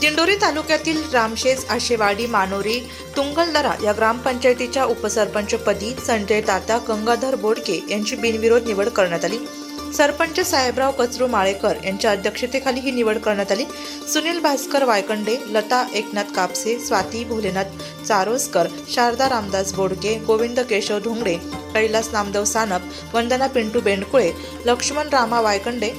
दिंडोरी तालुक्यातील रामशेज आशेवाडी मानोरी तुंगलदरा या ग्रामपंचायतीच्या उपसरपंचपदी संजय तात्या गंगाधर बोडके यांची बिनविरोध निवड करण्यात आली. सरपंच साहेबराव कचरू माळेकर यांच्या अध्यक्षतेखाली ही निवड करण्यात आली. सुनील भास्कर वायकंडे लता एकनाथ कापसे स्वाती भोलेनाथ चारोसकर शारदा रामदास बोडके गोविंद केशव धोंगडे कैलास नामदेव सानप वंदना पिंटू बेंडकुळे लक्ष्मण रामा वायकंडे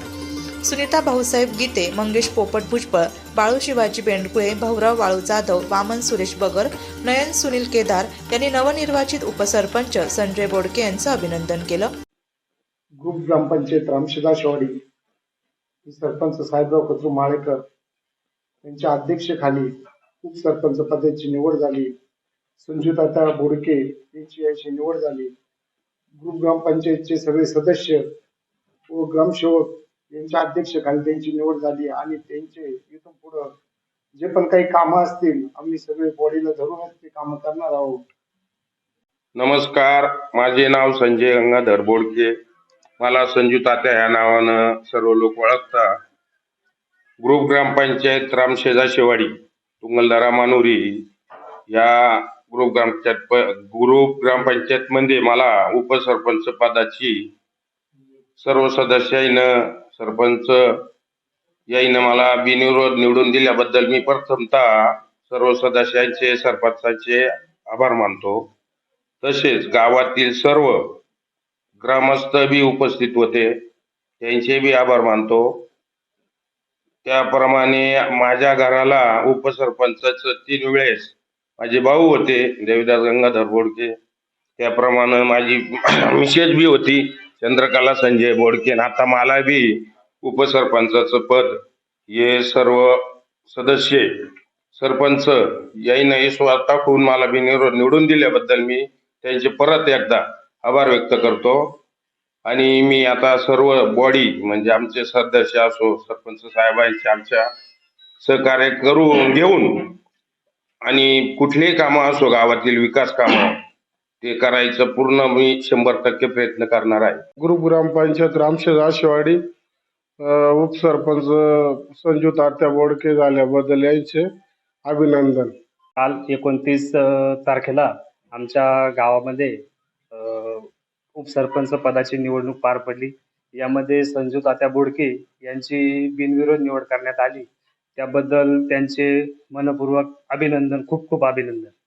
सुनीता भाऊसाहेब गीते मंगेश पोपट भुजबळ बाळू शिवाजी बेंडकुळे भाऊराव वाळू जाधव वामन सुरेश बगर नयन सुनील केदार यांनी नवनिर्वाचित उपसरपंच संजय बोडके यांचं अभिनंदन केलं. ग्रुप ग्रामपंचायत रामशिदाशवाडी ही सरपंच साहेबराव कचरू माळेकर यांच्या अध्यक्षेखाली उपसरपंच पदाची निवड झाली. संजुताता बोडके यांची याची निवड झाली. ग्रुप ग्रामपंचायतचे सगळे सदस्य व ग्रामसेवक त्यांच्या अध्यक्षेखाली त्यांची निवड झाली आणि त्यांचे इथून पुढं जे पण काही कामं असतील आम्ही सगळे बॉडीला धरूनच ते कामं करणार आहोत. नमस्कार माझे नाव संजय गंगाधर बोडके. मला संजू तात्या ह्या नावानं सर्व लोक ओळखता ग्रुप ग्रामपंचायत रामशेजा शेवाडी तुंगलदारा मानुरी या ग्रुप ग्रामपंचायत ग्रुप ग्रामपंचायत मध्ये मला उपसरपंच पदाची सर्व सदस्यांना सरपंच याईनं मला बिनविरोध निवडून दिल्याबद्दल मी प्रथमतः सर्व सदस्यांचे सरपंचाचे आभार मानतो. तसेच गावातील सर्व ग्रामस्थ बी उपस्थित होते त्यांचे बी आभार मानतो. त्याप्रमाणे माझ्या घराला उपसरपंचाच तीन वेळेस माझे भाऊ होते देवीदास गंगाधर बोडके. त्याप्रमाणे माझी मिसेस बी होती चंद्रकला संजय बोडकेन आता मला बी उपसरपंचाचं पद हे सर्व सदस्य सरपंच याईनं होऊन मला बिनविरोध निवडून दिल्याबद्दल मी त्यांचे परत एकदा आभार व्यक्त करतो. आणि मी आता सर्व बॉडी म्हणजे आमचे सदस्य असो सरपंच साहेबांचे आमच्या सहकार्य करून घेऊन आणि कुठलेही कामं असो गावातील विकास कामं ते करायचं पूर्ण मी शंभर टक्के प्रयत्न करणार आहे. ग्रुप ग्रामपंचायत रामशेज आशेवाडी अ, उपसरपंच संजू तात्या बोडके झाल्याबद्दल यांचे अभिनंदन. काल एकोणतीस तारखेला आमच्या गावामध्ये उपसरपंच पदाची निवडणूक पार पडली. यामध्ये संजू तात्या बोडके यांची बिनविरोध निवड करण्यात आली. त्याबद्दल त्यांचे मनपूर्वक अभिनंदन खूप खूप अभिनंदन.